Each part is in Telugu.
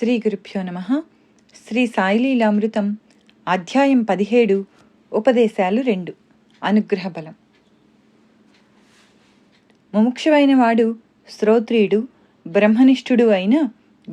శ్రీ గురుభ్యో నమ. శ్రీ సాయిలీలామృతం అధ్యాయం పదిహేడు ఉపదేశాలు రెండు. అనుగ్రహ బలం. ముముక్షువైన వాడు శ్రోత్రియుడు బ్రహ్మనిష్ఠుడు అయిన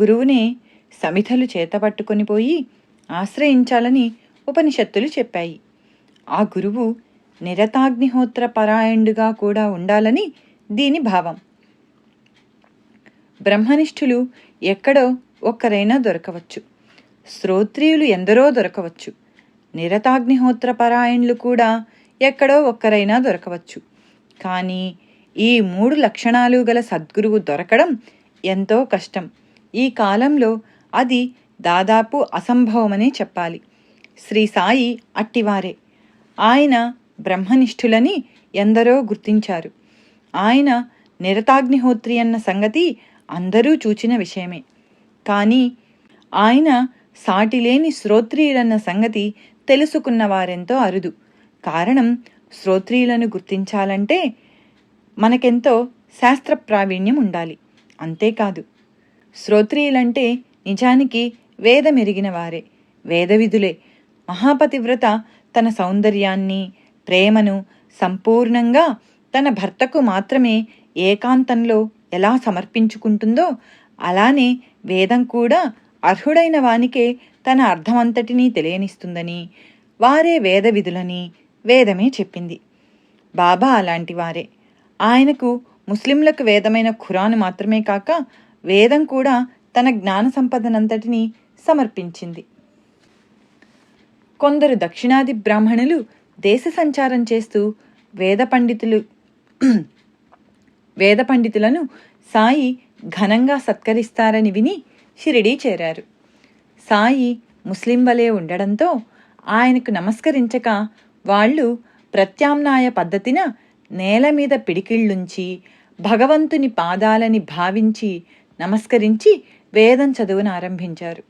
గురువునే సమిధలు చేతపట్టుకొని పోయి ఆశ్రయించాలని ఉపనిషత్తులు చెప్పాయి. ఆ గురువు నిరతాగ్నిహోత్ర పరాయణుడుగా కూడా ఉండాలని దీని భావం. బ్రహ్మనిష్ఠులు ఎక్కడో ఒక్కరైనా దొరకవచ్చు. శ్రోత్రియులు ఎందరో దొరకవచ్చు. నిరతాగ్నిహోత్ర పరాయణులు కూడా ఎక్కడో ఒక్కరైనా దొరకవచ్చు. కానీ ఈ మూడు లక్షణాలు గల సద్గురువు దొరకడం ఎంతో కష్టం. ఈ కాలంలో అది దాదాపు అసంభవమనే చెప్పాలి. శ్రీ సాయి అట్టివారే. ఆయన బ్రహ్మనిష్ఠులని ఎందరో గుర్తించారు. ఆయన నిరతాగ్నిహోత్రి అన్న సంగతి అందరూ చూచిన విషయమే. కానీ ఆయన సాటిలేని శ్రోత్రియులన్న సంగతి తెలుసుకున్న వారెంతో అరుదు. కారణం శ్రోత్రియులను గుర్తించాలంటే మనకెంతో శాస్త్ర ప్రావీణ్యం ఉండాలి. అంతేకాదు శ్రోత్రియులంటే నిజానికి వేదమెరిగిన వారే వేదవిధులే. మహాపతివ్రత తన సౌందర్యాన్ని ప్రేమను సంపూర్ణంగా తన భర్తకు మాత్రమే ఏకాంతంలో ఎలా సమర్పించుకుంటుందో అలానే వేదం కూడా అర్హుడైన వానికే తన అర్థమంతటినీ తెలియనిస్తుందని వారే వేద విధులని వేదమే చెప్పింది. బాబా అలాంటి వారే. ఆయనకు ముస్లింలకు వేదమైన ఖురాను మాత్రమే కాక వేదం కూడా తన జ్ఞాన సంపదనంతటినీ సమర్పించింది. కొందరు దక్షిణాది బ్రాహ్మణులు దేశ సంచారం చేస్తూ వేద పండితులు వేద పండితులను సాయి ఘనంగా సత్కరిస్తారని విని షిరిడీ చేరారు. సాయి ముస్లిం వలె ఉండడంతో ఆయనకు నమస్కరించక వాళ్ళు ప్రత్యామ్నాయ పద్ధతిన నేల మీద పిడికిళ్ళుంచి భగవంతుని పాదాలని భావించి నమస్కరించి వేదం చదువును ఆరంభించారు.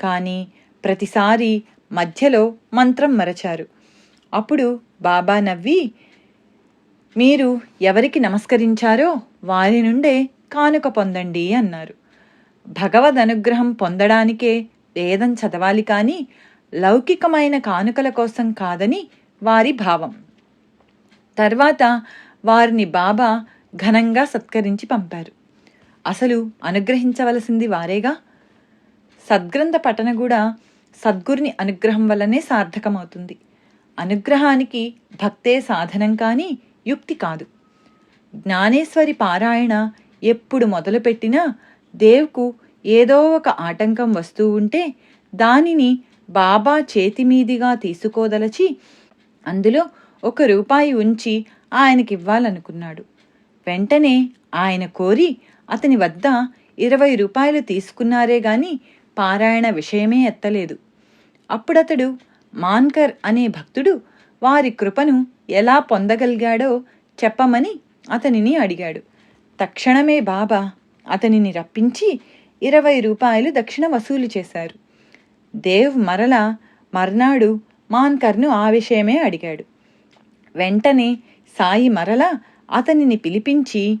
కానీ ప్రతిసారి మధ్యలో మంత్రం మరచారు. అప్పుడు బాబా నవ్వి మీరు ఎవరికి నమస్కరించారో వారి నుండే కానుక పొందండి అన్నారు. భగవద్ అనుగ్రహం పొందడానికే వేదం చదవాలి కానీ లౌకికమైన కానుకల కోసం కాదని వారి భావం. తర్వాత వారిని బాబా ఘనంగా సత్కరించి పంపారు. అసలు అనుగ్రహించవలసింది వారేగా? సద్గ్రంథ పఠన కూడా సద్గురుని అనుగ్రహం వల్లనే సార్థకమవుతుంది. అనుగ్రహానికి భక్తే సాధనం కానీ యుక్తి కాదు. జ్ఞానేశ్వరి పారాయణ ఎప్పుడు మొదలుపెట్టినా దేవ్కు ఏదో ఒక ఆటంకం వస్తూ ఉంటే దానిని బాబా చేతిమీదిగా తీసుకోదలచి అందులో ఒక రూపాయి ఉంచి ఆయనకివ్వాలనుకున్నాడు వెంటనే ఆయన కోరి అతని వద్ద ఇరవై రూపాయలు తీసుకున్నారే గాని పారాయణ విషయమే ఎత్తలేదు. అప్పుడతడు మాన్కర్ అనే భక్తుడు వారి కృపను ఎలా పొందగలిగాడో చెప్పమని అతనిని అడిగాడు. తక్షణమే బాబా అతనిని రప్పించి ఇరవై రూపాయలు దక్షిణ వసూలు చేశారు. దేవ్ మరల మర్నాడు మాన్కర్ను ఆ విషయమే అడిగాడు. వెంటనే సాయి మరల అతనిని పిలిపించి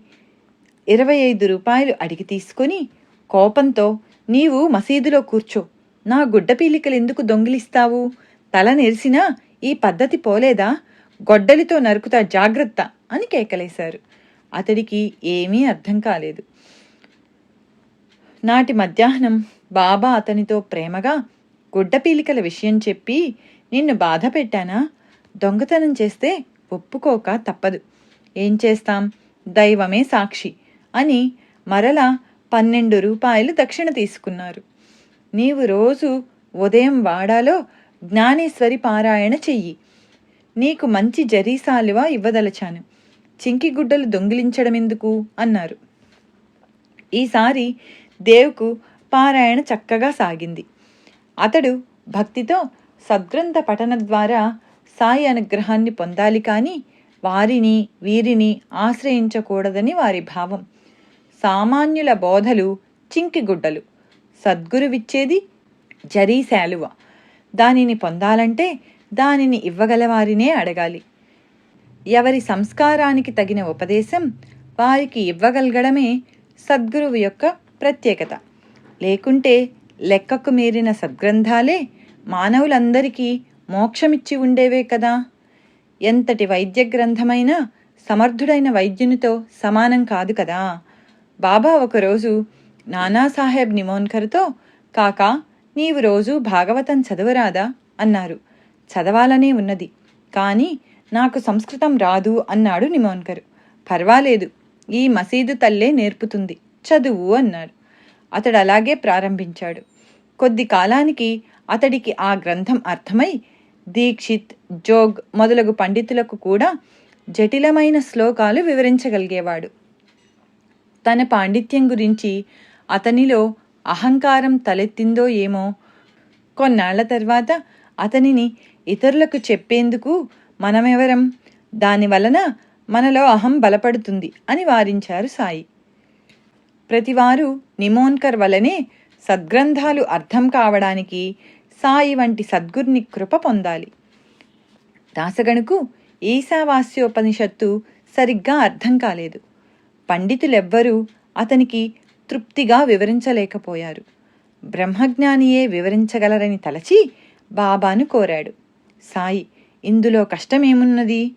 ఇరవై ఐదు రూపాయలు అడిగి తీసుకొని కోపంతో నీవు మసీదులో కూర్చో. నా గుడ్డ పీలికలు ఎందుకు దొంగిలిస్తావు? తల నెరిసినా ఈ పద్ధతి పోలేదా? గొడ్డలితో నరుకుతా జాగ్రత్త అని కేకలేశారు. అతడికి ఏమీ అర్థం కాలేదు. నాటి మధ్యాహ్నం బాబా అతనితో ప్రేమగా గుడ్డపీలికల విషయం చెప్పి నిన్ను బాధ పెట్టానా? దొంగతనం చేస్తే ఒప్పుకోక తప్పదు. ఏం చేస్తాం? దైవమే సాక్షి అని మరలా పన్నెండు రూపాయలు దక్షిణ తీసుకున్నారు. నీవు రోజు ఉదయం వాడాలో జ్ఞానేశ్వరి పారాయణ చెయ్యి. నీకు మంచి జరీసాలువా ఇవ్వదలచాను. చింకిగుడ్డలు దొంగిలించడం ఎందుకు అన్నారు. ఈసారి దేవుకు పారాయణ చక్కగా సాగింది. అతడు భక్తితో సద్గ్రంథ పఠన ద్వారా సాయి అనుగ్రహాన్ని పొందాలి కానీ వారిని వీరిని ఆశ్రయించకూడదని వారి భావం. సామాన్యుల బోధలు చింకిగుడ్డలు సద్గురువిచ్చేది జరీ శాలువ దానిని పొందాలంటే దానిని ఇవ్వగలవారినే అడగాలి. ఎవరి సంస్కారానికి తగిన ఉపదేశం వారికి ఇవ్వగలగడమే సద్గురువు యొక్క ప్రత్యేకత. లేకుంటే లెక్కకు మీరిన సద్గ్రంథాలే మానవులందరికీ మోక్షమిచ్చి ఉండేవే కదా. ఎంతటి వైద్య గ్రంథమైనా సమర్థుడైన వైద్యునితో సమానం కాదు కదా. బాబా ఒకరోజు నానాసాహెబ్ నిమోన్కర్తో కాకా నీవు రోజు భాగవతం చదవరాదా? అన్నారు. చదవాలనే ఉన్నది. కానీ నాకు సంస్కృతం రాదు అన్నాడు నిమోన్కర్. పర్వాలేదు ఈ మసీదు తల్లే నేర్పుతుంది చదువు అన్నాడు అతడు అలాగే ప్రారంభించాడు. కొద్ది కాలానికి అతడికి ఆ గ్రంథం అర్థమై దీక్షిత్ జోగ్ మొదలగు పండితులకు కూడా జటిలమైన శ్లోకాలు వివరించగలిగేవాడు. తన పాండిత్యం గురించి అతనిలో అహంకారం తలెత్తిందో ఏమో కొన్నాళ్ళ తర్వాత అతనిని ఇతరులకు చెప్పేందుకు మనమెవరం? దానివలన మనలో అహం బలపడుతుంది అని వారించారు సాయి. ప్రతివారు నిమోన్కర్ వలనే సద్గ్రంథాలు అర్థం కావడానికి సాయి వంటి సద్గురుని కృప పొందాలి. దాసగణుకు ఈశావాస్యోపనిషత్తు సరిగ్గా అర్థం కాలేదు. పండితులెవ్వరూ అతనికి తృప్తిగా వివరించలేకపోయారు. బ్రహ్మజ్ఞానియే వివరించగలరని తలచి బాబాను కోరాడు. సాయి ఇందులో కష్టమేమున్నది?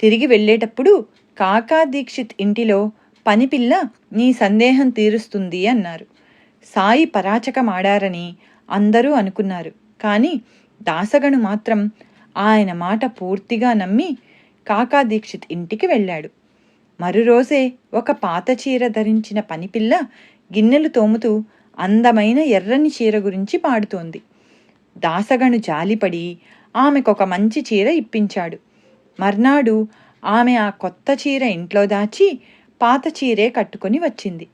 తిరిగి వెళ్ళేటప్పుడు కాకా దీక్షిత్ ఇంటిలో పనిపిల్ల నీ సందేహం తీరుస్తుంది అన్నారు. సాయి పరాచకమాడారని అందరూ అనుకున్నారు. కానీ దాసగను మాత్రం ఆయన మాట పూర్తిగా నమ్మి కాకా దీక్షిత్ ఇంటికి వెళ్ళాడు. మరురోజే ఒక పాత చీర ధరించిన పనిపిల్ల గిన్నెలు తోముతూ అందమైన ఎర్రని చీర గురించి పాడుతోంది. దాసగను జాలిపడి ఆమెకొక మంచి చీర ఇప్పించాడు. మర్నాడు ఆమె ఆ కొత్త చీర ఇంట్లో దాచి పాత చీరే కట్టుకొని వచ్చింది.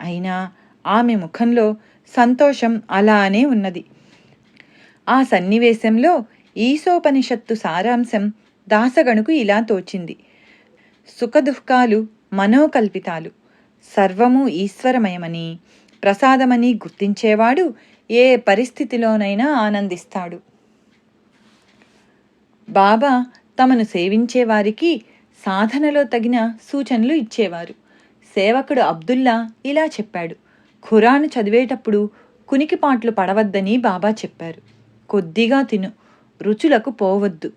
అయినా ఆమె ముఖంలో సంతోషం అలానే ఉన్నది. ఆ సన్నివేశంలో ఈశోపనిషత్తు సారాంశం దాసగణుకు ఇలా తోచింది. సుఖదుఃఖాలు మనోకల్పితాలు. సర్వము ఈశ్వరమయమని ప్రసాదమని గుర్తించేవాడు ఏ పరిస్థితిలోనైనా ఆనందిస్తాడు. బాబా తమను సేవించేవారికి సాధనలో తగిన సూచనలు ఇచ్చేవారు. సేవకుడు అబ్దుల్లా ఇలా చెప్పాడు. ఖురాను చదివేటప్పుడు కునికిపాట్లు పడవద్దని బాబా చెప్పారు. కొద్దిగా తిను. రుచులకు పోవద్దు.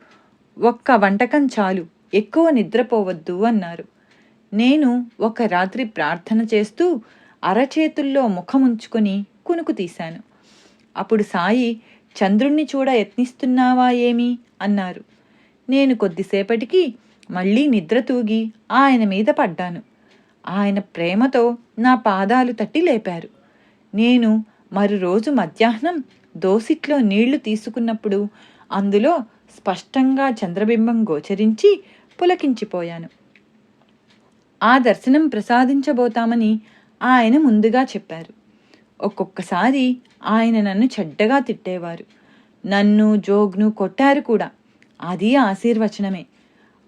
ఒక్క వంటకం చాలు. ఎక్కువ నిద్రపోవద్దు అన్నారు. నేను ఒక రాత్రి ప్రార్థన చేస్తూ అరచేతుల్లో ముఖముంచుకొని కునుకు తీశాను. అప్పుడు సాయి చంద్రుణ్ణి చూడ యత్నిస్తున్నావా ఏమి? అన్నారు. నేను కొద్దిసేపటికి మళ్ళీ నిద్ర తూగి ఆయన మీద పడ్డాను. ఆయన ప్రేమతో నా పాదాలు తట్టి లేపారు. నేను మరురోజు మధ్యాహ్నం దోసిట్లో నీళ్ళు తీసుకున్నప్పుడు అందులో స్పష్టంగా చంద్రబింబం గోచరించి పులకించిపోయాను. ఆ దర్శనం ప్రసాదించబోతామని ఆయన ముందుగా చెప్పారు. ఒక్కొక్కసారి ఆయన నన్ను చెడ్డగా తిట్టేవారు. నన్ను జోగ్ను కొట్టారు కూడా. అది ఆశీర్వచనమే.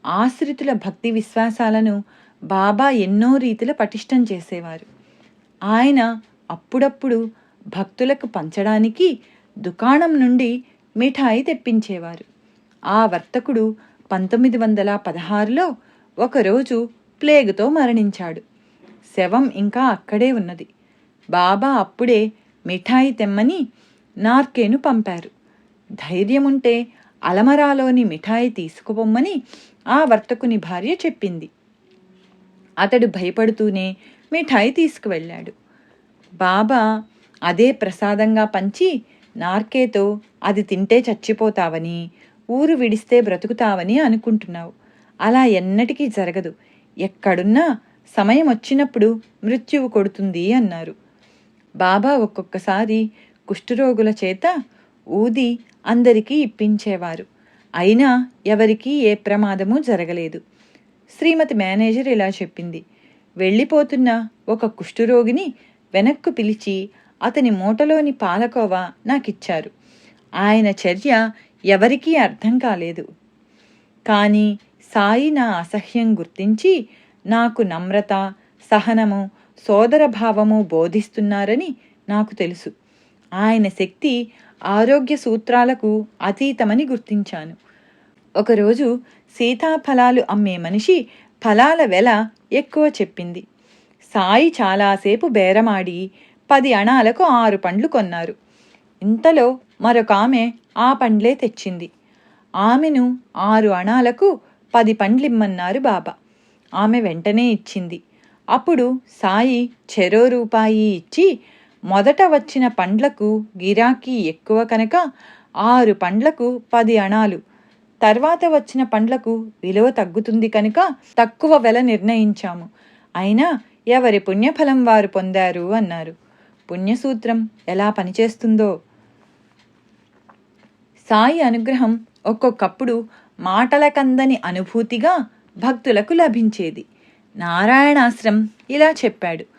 ఆశ్రితుల భక్తి విశ్వాసాలను బాబా ఎన్నో రీతిలో పటిష్టం చేసేవారు. ఆయన అప్పుడప్పుడు భక్తులకు పంచడానికి దుకాణం నుండి మిఠాయి తెప్పించేవారు. ఆ వర్తకుడు పంతొమ్మిది వందల పదహారులో ఒకరోజు ప్లేగుతో మరణించాడు. శవం ఇంకా అక్కడే ఉన్నది. బాబా అప్పుడే మిఠాయి తెమ్మని నార్కేను పంపారు. ధైర్యముంటే అలమరాలోని మిఠాయి తీసుకుపోమ్మని ఆ వర్తకుని భార్య చెప్పింది. అతడు భయపడుతూనే మిఠాయి తీసుకువెళ్ళాడు. బాబా అదే ప్రసాదంగా పంచి నార్కేతో అది తింటే చచ్చిపోతావని ఊరు విడిస్తే బ్రతుకుతావని అనుకుంటున్నావు. అలా ఎన్నటికీ జరగదు. ఎక్కడున్నా సమయం వచ్చినప్పుడు మృత్యువు కొడుతుంది అన్నారు. బాబా ఒక్కొక్కసారి కుష్ఠరోగుల చేత ఊది అందరికీ ఇప్పించేవారు. అయినా ఎవరికీ ఏ ప్రమాదము జరగలేదు. శ్రీమతి మేనేజర్ ఇలా చెప్పింది. వెళ్ళిపోతున్న ఒక కుష్ఠరోగిని వెనక్కు పిలిచి అతని మూటలోని పాలకోవా నాకిచ్చారు. ఆయన చర్య ఎవరికీ అర్థం కాలేదు. కానీ సాయి నా అసహ్యం గుర్తించి నాకు నమ్రత సహనము సోదరభావము బోధిస్తున్నారని నాకు తెలుసు. ఆయన శక్తి ఆరోగ్య సూత్రాలకు అతీతమని గుర్తించాను. ఒకరోజు సీతాఫలాలు అమ్మే మనిషి ఫలాల వెల ఎక్కువ చెప్పింది. సాయి చాలాసేపు బేరమాడి పది అణాలకు ఆరు పండ్లు కొన్నారు. ఇంతలో మరొక ఆమె ఆ పండ్లే తెచ్చింది. ఆమెను ఆరు అణాలకు పది పండ్లిమ్మన్నారు బాబా. ఆమె వెంటనే ఇచ్చింది. అప్పుడు సాయి చెరో రూపాయి ఇచ్చి మొదట వచ్చిన పండ్లకు గిరాకీ ఎక్కువ కనుక ఆరు పండ్లకు పది అణాలు. తర్వాత వచ్చిన పండ్లకు విలువ తగ్గుతుంది కనుక తక్కువ వెల నిర్ణయించాము. అయినా ఎవరి పుణ్యఫలం వారు పొందారు అన్నారు. పుణ్యసూత్రం ఎలా పనిచేస్తుందో? సాయి అనుగ్రహం ఒక్కొక్కప్పుడు మాటలకందని అనుభూతిగా భక్తులకు లభించేది. నారాయణాశ్రం ఇలా చెప్పాడు.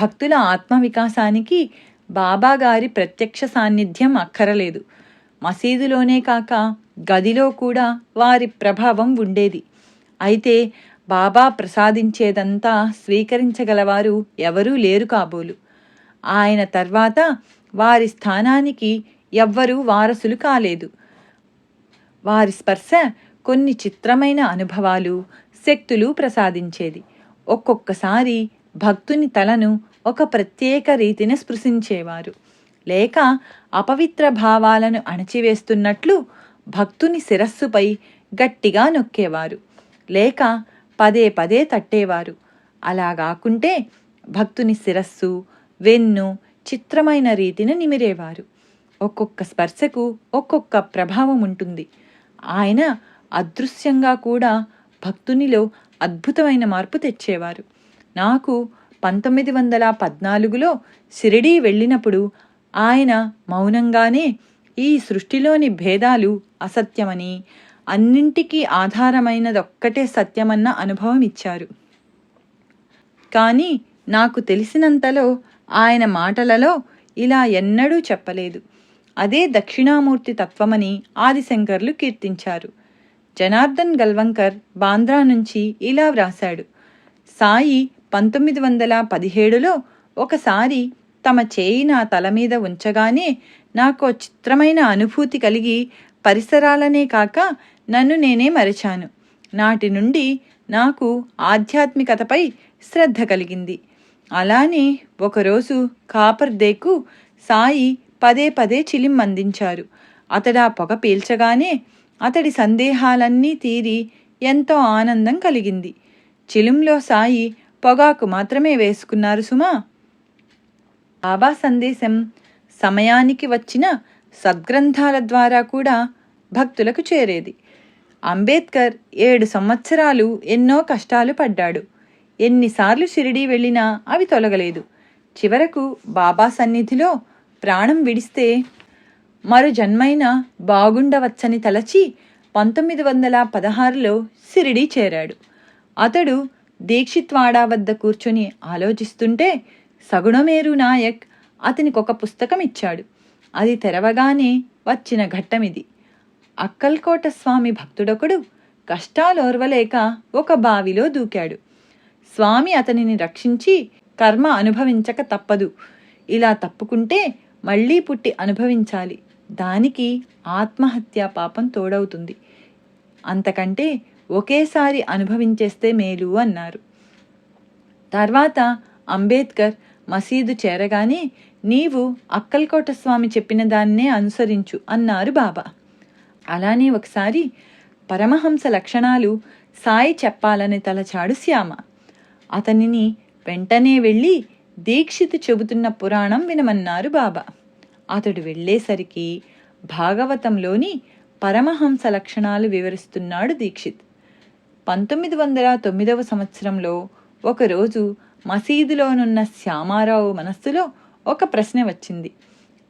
భక్తుల ఆత్మవికాసానికి బాబాగారి ప్రత్యక్ష సాన్నిధ్యం అక్కరలేదు. మసీదులోనే కాక గదిలో కూడా వారి ప్రభావం ఉండేది. అయితే బాబా ప్రసాదించేదంతా స్వీకరించగలవారు ఎవరూ లేరు కాబోలు. ఆయన తర్వాత వారి స్థానానికి ఎవ్వరూ వారసులు కాలేదు. వారి స్పర్శ కొన్ని చిత్రమైన అనుభవాలు శక్తులు ప్రసాదించేది. ఒక్కొక్కసారి భక్తుని తలను ఒక ప్రత్యేక రీతిని స్పృశించేవారు. లేక అపవిత్ర భావాలను అణచివేస్తున్నట్లు భక్తుని శిరస్సుపై గట్టిగా నొక్కేవారు. లేక పదే పదే తట్టేవారు. అలా కాకుంటే భక్తుని శిరస్సు వెన్ను చిత్రమైన రీతిని నిమిరేవారు. ఒక్కొక్క స్పర్శకు ఒక్కొక్క ప్రభావం ఉంటుంది. ఆయన అదృశ్యంగా కూడా భక్తునిలో అద్భుతమైన మార్పు తెచ్చేవారు. నాకు పంతొమ్మిది వందల పద్నాలుగులో షిరిడీ వెళ్ళినప్పుడు ఆయన మౌనంగానే ఈ సృష్టిలోని భేదాలు అసత్యమని అన్నింటికీ ఆధారమైనదొక్కటే సత్యమన్న అనుభవం ఇచ్చారు. కానీ నాకు తెలిసినంతలో ఆయన మాటలలో ఇలా ఎన్నడూ చెప్పలేదు. అదే దక్షిణామూర్తి తత్వమని ఆదిశంకర్లు కీర్తించారు. జనార్దన్ గల్వంకర్ బాంద్రా నుంచి ఇలా వ్రాశాడు సాయి పంతొమ్మిది వందల పదిహేడులో ఒకసారి తమ చేయి నా తల మీద ఉంచగానే నాకు చిత్రమైన అనుభూతి కలిగి పరిసరాలనే కాక నన్ను నేనే మరిచాను. నాటి నుండి నాకు ఆధ్యాత్మికతపై శ్రద్ధ కలిగింది. అలానే ఒకరోజు కాపర్దేకు సాయి పదే పదే చిలిం అందించారు. అతడా పొగ పీల్చగానే అతడి సందేహాలన్నీ తీరి ఎంతో ఆనందం కలిగింది. చిలుంలో సాయి పొగాకు మాత్రమే వేసుకున్నారు సుమా. బాబా సందేశం సమయానికి వచ్చిన సద్గ్రంథాల ద్వారా కూడా భక్తులకు చేరేది. అంబేద్కర్ ఏడు సంవత్సరాలు ఎన్నో కష్టాలు పడ్డాడు. ఎన్నిసార్లు షిరిడీ వెళ్ళినా అవి తొలగలేదు. చివరకు బాబా సన్నిధిలో ప్రాణం విడిస్తే మరు జన్మైన బాగుండవచ్చని తలచి పంతొమ్మిది వందల పదహారులో సిరిడి చేరాడు. అతడు దీక్షిత్వాడా వద్ద కూర్చొని ఆలోచిస్తుంటే సగుణమేరు నాయక్ అతనికి ఒక పుస్తకం ఇచ్చాడు అది తెరవగానే వచ్చిన ఘట్టమిది. అక్కల్కోట స్వామి భక్తుడొకడు కష్టాలోర్వలేక ఒక బావిలో దూకాడు. స్వామి అతనిని రక్షించి కర్మ అనుభవించక తప్పదు. ఇలా తప్పుకుంటే మళ్ళీ పుట్టి అనుభవించాలి. దానికి ఆత్మహత్య పాపం తోడవుతుంది. అంతకంటే ఒకేసారి అనుభవించేస్తే మేలు అన్నారు. తర్వాత అంబేద్కర్ మసీదు చేరగానే నీవు అక్కల్కోట స్వామి చెప్పిన దాన్నే అనుసరించు అన్నారు బాబా. అలానే ఒకసారి పరమహంస లక్షణాలు సాయి చెప్పాలని తలచాడు శ్యామ. అతనిని వెంటనే వెళ్ళి దీక్షిత్ చెబుతున్న పురాణం వినమన్నారు బాబా. అతడు వెళ్ళేసరికి భాగవతంలోని పరమహంస లక్షణాలు వివరిస్తున్నాడు దీక్షిత్. పంతొమ్మిది వందల తొమ్మిదవ సంవత్సరంలో ఒకరోజు మసీదులోనున్న శ్యామారావు మనస్సులో ఒక ప్రశ్న వచ్చింది.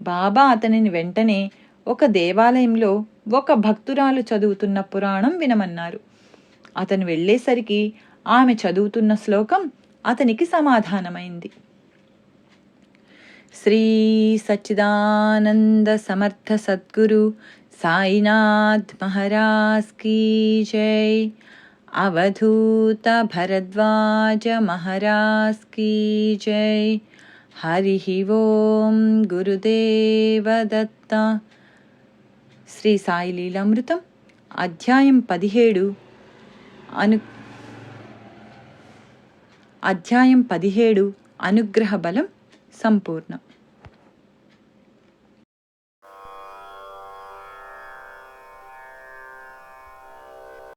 బాబా అతనిని వెంటనే ఒక దేవాలయంలో ఒక భక్తురాలు చదువుతున్న పురాణం వినమన్నారు. అతను వెళ్ళేసరికి ఆమె చదువుతున్న శ్లోకం అతనికి సమాధానమైంది. శ్రీ సచ్చిదానంద సమర్థ సద్గురు సాయినాథ్ మహారాజ్ కీ జై. అవధూత భరద్వాజ మహారాజ్ కీ జై. హరి ఓం గురుదేవదత్త శ్రీ సాయి లీలామృతం అధ్యాయం పదిహేడు. అను అధ్యాయం పదిహేడు అనుగ్రహ బలం సంపూర్ణం.